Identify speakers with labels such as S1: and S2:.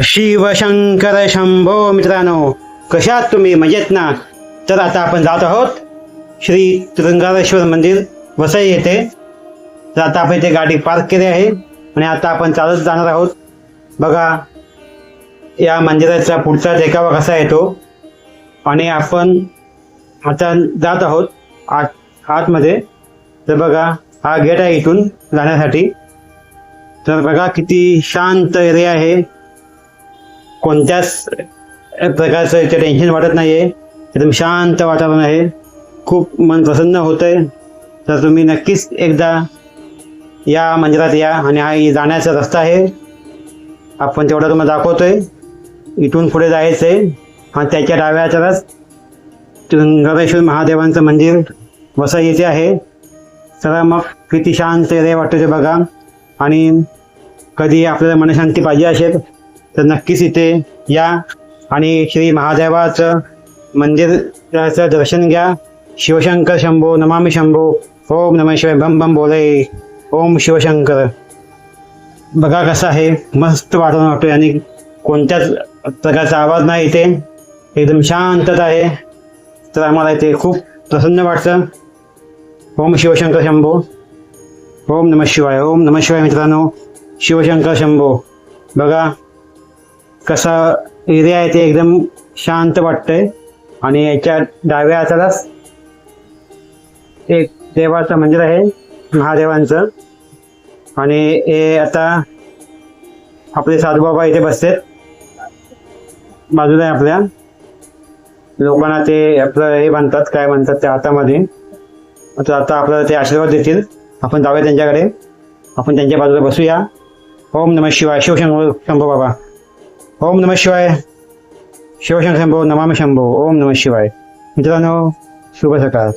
S1: शिवशंकर शंभो मित्रांनो कशात तुम्ही मजेत ना? तर आता आपण जात आहोत श्री त्रिंगारेश्वर मंदिर वसई येथे. तर आता आपण इथे गाडी पार्क केली आहे आणि आता आपण चालत जाणार आहोत. बघा या मंदिराचा पुढचा देखावा कसा येतो. आणि आपण आता जात आहोत आत आतमध्ये. तर बघा हा गेट आहे इथून जाण्यासाठी. तर बघा किती शांत एरिया आहे. कोणत्याच प्रकारचं इथे टेन्शन वाटत नाही आहे एकदम शांत वातावरण आहे. खूप मन प्रसन्न होतं आहे तर तुम्ही नक्कीच एकदा या मंदिरात या आणि हा जाण्याचा रस्ता आहे. आपण तेवढा तुम्हाला आहे इथून पुढे जायचं आहे आणि त्याच्या डाव्या गणेश्वर महादेवांचं मंदिर वसई येथे आहे. चला मग किती शांत एरिया ते बघा. आणि कधी आपल्याला मनशांती पाहिजे असेल तर नक्कीच इथे या आणि श्री महादेवाचं मंदिराचं दर्शन घ्या. शिवशंकर शंभो नमामि शंभो. ओम नम शिवाय बम बम बोले. ओम शिवशंकर. बघा कसं आहे. मस्त वातावरण वाटतो आणि कोणत्याच प्रकारचा आवाज नाही इथे. एकदम शांतता आहे. तर आम्हाला इथे खूप प्रसन्न वाटतं. ओम शिवशंकर शंभो. ओम नम शिवाय. ओम नम शिवाय मित्रांनो. शिवशंकर शंभो. बघा. कसा एरिया आहे ते एकदम शांत वाटतंय. आणि याच्या डाव्या हातालाच एक देवाचं मंदिर आहे महादेवांचं. आणि हे आता आपले साधूबाबा इथे बसतात बाजूला आहे आपल्या. लोकांना ते आपलं हे म्हणतात काय म्हणतात त्या हातामध्ये. तर आता आपल्याला ते आशीर्वाद देतील. आपण जाऊया त्यांच्याकडे. आपण त्यांच्या बाजूला बसूया. ओम नम शिवाय. शिवशंभो शंभू बाबा ओम नम शिवाय। शिवशंकर शंभो नमामि शंभो ओम नम शिवाय। मित्रांनो शुभ सकाळ।